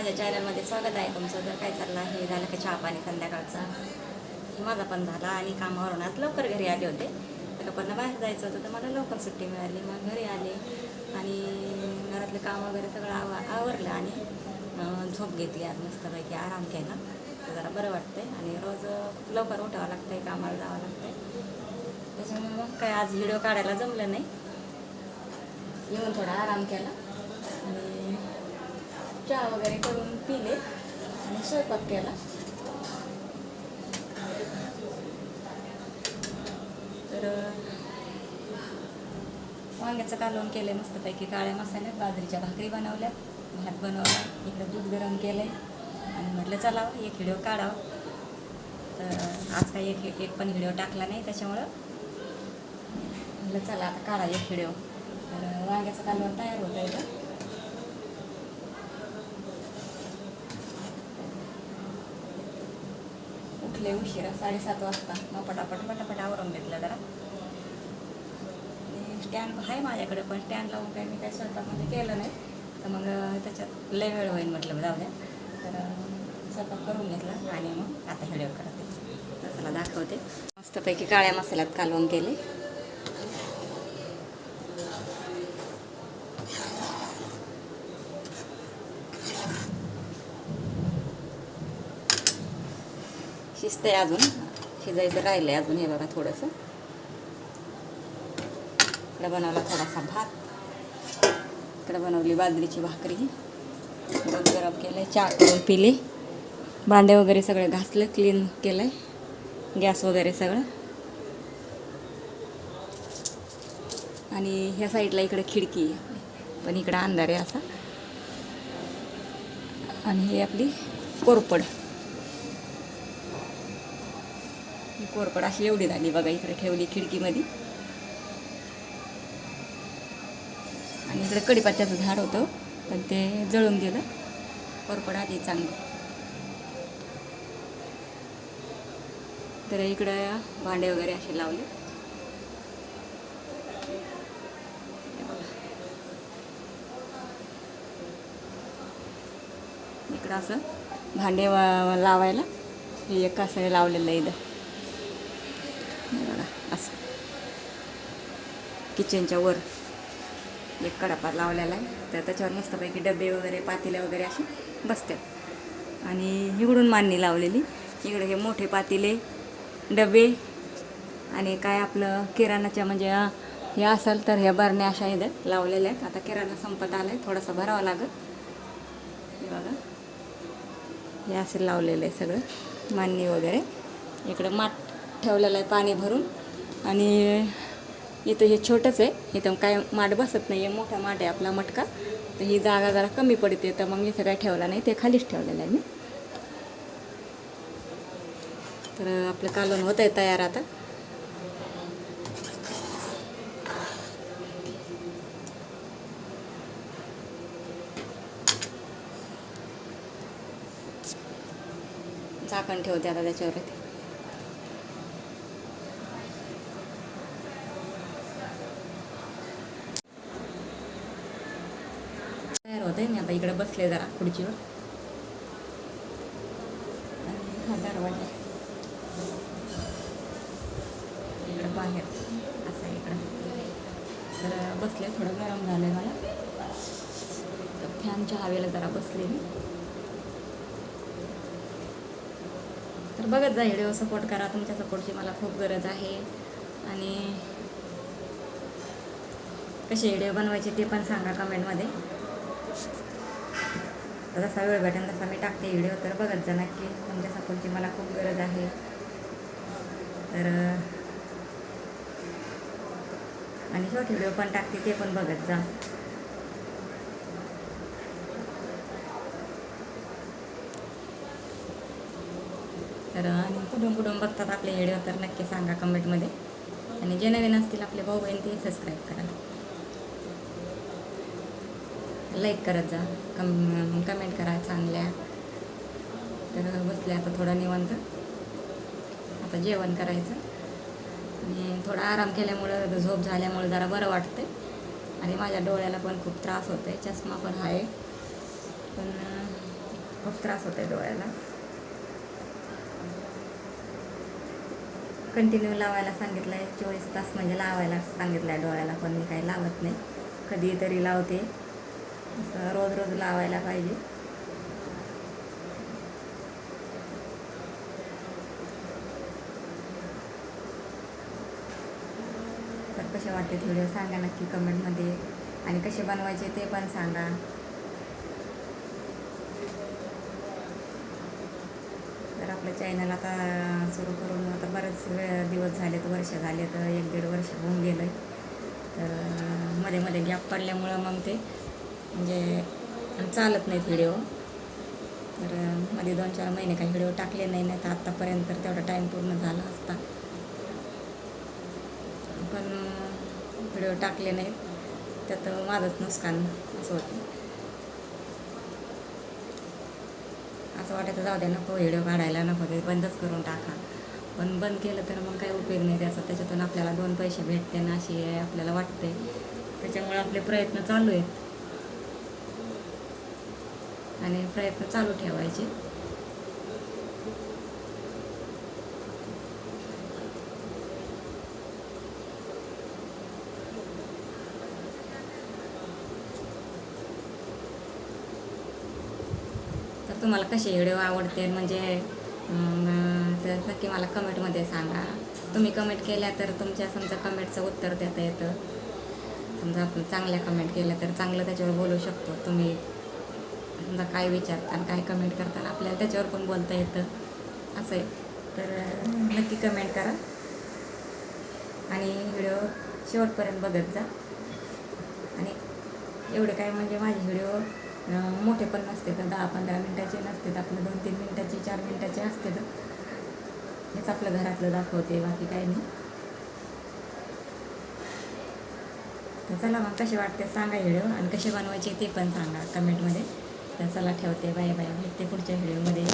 माझ्या चॅनलमध्ये स्वागत आहे तुमचं. तर काय चाललं आहे? झालं का चहा पाणी संध्याकाळचा? माझा पण झाला आणि कामावरून आज लवकर घरी आले होते. पण बाहेर जायचं होतं तर मला लवकर सुट्टी मिळाली. मग घरी आले आणि घरातलं काम वगैरे सगळं आव आवरलं आणि झोप घेतली आज मस्तपैकी आराम केला. तर जरा बरं वाटतंय आणि रोज लवकर उठावं लागतं आहे कामाला जावं लागतंय. त्याच्यामुळे मग काय आज व्हिडिओ काढायला जमलं नाही. येऊन थोडा आराम केला. चहा वगैरे करून पिले आणि स्वयंपाक केला. तर वांग्याचं कालवण केलं मस्तपैकी. काळ्या मसाल्यात बाजरीच्या भाकरी बनवल्या भात बनवला इकडं दूध गरम केलं आहे आणि म्हटलं चला हो, एक व्हिडिओ काढावं. तर आज काही एक एक पण व्हिडिओ टाकला नाही त्याच्यामुळं. म्हटलं चला आता काढा एक व्हिडिओ. तर वांग्याचं कालवण तयार होतं इथं. उठले उशिरा साडेसात वाजता. मग पटापट पटापट आवरून घेतलं जरा. स्टँड आहे माझ्याकडे पण. स्टँड लावून काही मी काही स्वयंपाकमध्ये केलं नाही. तर मग त्याच्यात लय वेळ होईल म्हटलं जाऊ द्या. तर स्वयंपाक करून घेतला आणि मग आता व्हिडिओ करते. तर दाखवते. मस्तपैकी काळ्या मसाल्यात कालवून केले. शिजतंय अजून. शिजायचं राहिलं आहे अजून हे बघा थोडंसं. इकडे बनवला थोडासा भात. इकडे बनवली बाजरीची भाकरी. दूध गरम केलं चहा करून पिले. भांडे वगैरे सगळे घासलं क्लीन केलं गॅस वगैरे सगळं. आणि ह्या साईडला इकडे खिडकी आहे. पण इकडं अंधार आहे असा. आणि ही आपली कोरपड ही कोरपड अशी एवढी झाली बघा इकडे ठेवली खिडकीमध्ये. आणि इकडे कडीपत्त्याचं झाड होतं पण ते जळून गेलं. कोरपड आली चांगली. तर इकडं भांडे वगैरे असे लावले. इकडं असं भांडे वा- लावायला. हे एक असं लावलेलं इथं हे बघा असं किचनच्या वर एक कडापात लावलेला आहे. तर त्याच्यावर मस्तपैकी डबे वगैरे पातेले वगैरे असे बसतात. आणि इकडून मांडणी लावलेली. इकडे हे मोठे पातेले डबे आणि काय आपलं किराणाच्या म्हणजे हे असेल तर ह्या बरण्या अशा इथं लावलेल्या आहेत. आता किराणा संपत आला आहे थोडासा भरावा लागत हे बघा. हे असे लावलेलं आहे सगळं. मांडणी वगैरे. इकडं माठ ठेवलेलं आहे पाणी भरून. आणि इथं हे छोटंच आहे. इथं काय माठ बसत नाही आहे मोठा माठ आहे आपला मटका. तर ही जागा जरा कमी पडते. तर मग इथं काय ठेवला नाही. ते खालीच ठेवलेलं आहे मी. तर आपलं कालवण होत आहे तयार आता. झाकण ठेवते आता त्याच्यावरती. आहे. मी आता इकडे बसले जरा खुर्चीवर. आणि हा दरवाजा इकडं बाहेर. असं इकडं. तर बसले थोडं गरम झालं आहे मला. तर फॅनच्या हवेला जरा बसले मी. तर बघत जा व्हिडिओ सपोर्ट करा. तुमच्या सपोर्टची मला खूप गरज आहे. आणि कसे व्हिडिओ बनवायचे ते पण सांगा कमेंटमध्ये. जसा वेळ भेटेल तसा मी टाकते व्हिडिओ तर बघत जा नक्की. तुमच्या सपोर्टची मला खूप गरज आहे. तर आणि शॉर्ट व्हिडिओ पण टाकते ते पण बघत जा. तर आणि कुठून कुठून बघतात आपले व्हिडिओ तर नक्की सांगा कमेंटमध्ये आणि जे नवीन असतील आपले भाऊ बहीण ते सबस्क्राईब करा. लाईक करत जा. कम कमेंट करा चांगल्या. तर बसले आता थोडा निवांत. आता जेवण करायचं. आणि थोडा आराम केल्यामुळं झोप झाल्यामुळं जरा बरं वाटतंय. आणि माझ्या डोळ्याला पण खूप त्रास होतो आहे चष्मा पण आहे. पण खूप त्रास होतो आहे डोळ्याला. कंटिन्यू लावायला सांगितलं आहे चोवीस तास म्हणजे लावायला सांगितलं आहे डोळ्याला पण मी काही लावत नाही. कधीतरी लावते. असं रोज रोज लावायला पाहिजे. तर कसे वाटते व्हिडिओ सांगा नक्की कमेंटमध्ये आणि कसे बनवायचे ते पण सांगा. तर आपलं चॅनल आता सुरू करून आता बरेच वेळ दिवस झालेत वर्ष झाले तर एक दीड वर्ष होऊन गेलं आहे तर मध्ये मध्ये गॅप पडल्यामुळं मग ते म्हणजे चालत नाहीत व्हिडिओ. तर मध्ये दोन चार महिने काही व्हिडिओ टाकले नाही नाही तर आत्तापर्यंत तर तेवढा टाईम पूर्ण झाला असता. पण व्हिडिओ टाकले नाहीत. त्यात माझंच नुकसान असं होतं. असं वाटायचं जाऊ द्या नको व्हिडिओ काढायला नको ते बंदच करून टाका. पण बंद केलं तर मग काही उपयोग नाही त्याचा. त्याच्यातून आपल्याला दोन पैसे भेटते ना अशी आपल्याला वाटते. त्याच्यामुळे आपले प्रयत्न चालू आहेत. आणि प्रयत्न चालू ठेवायचे. तर तुम्हाला कसे व्हिडिओ आवडते म्हणजे तर नक्की मला कमेंटमध्ये सांगा. तुम्ही कमेंट केल्या तर तुमच्या समजा कमेंटचं उत्तर देता येतं. समजा आपण चांगल्या कमेंट केल्या तर चांगलं त्याच्यावर बोलू शकतो. तुम्ही समजा काय विचारता आणि काय कमेंट करताना आपल्याला त्याच्यावर पण बोलता येतं. असं आहे. तर नक्की कमेंट करा. आणि व्हिडिओ शेवटपर्यंत बघत जा. आणि एवढे काय म्हणजे माझे व्हिडिओ मोठे पण नसते तर दहा पंधरा मिनटाचे नसते तर आपलं दोन तीन मिनटाचे चार मिनटाचे असते तर. हेच आपलं घरातलं दाखवते बाकी काही नाही. तर चला मग कसे वाटते सांगा व्हिडिओ आणि कसे बनवायचे ते पण सांगा कमेंटमध्ये तर चला ठेवते. Bye bye. भेटते पुढच्या व्हिडिओमध्ये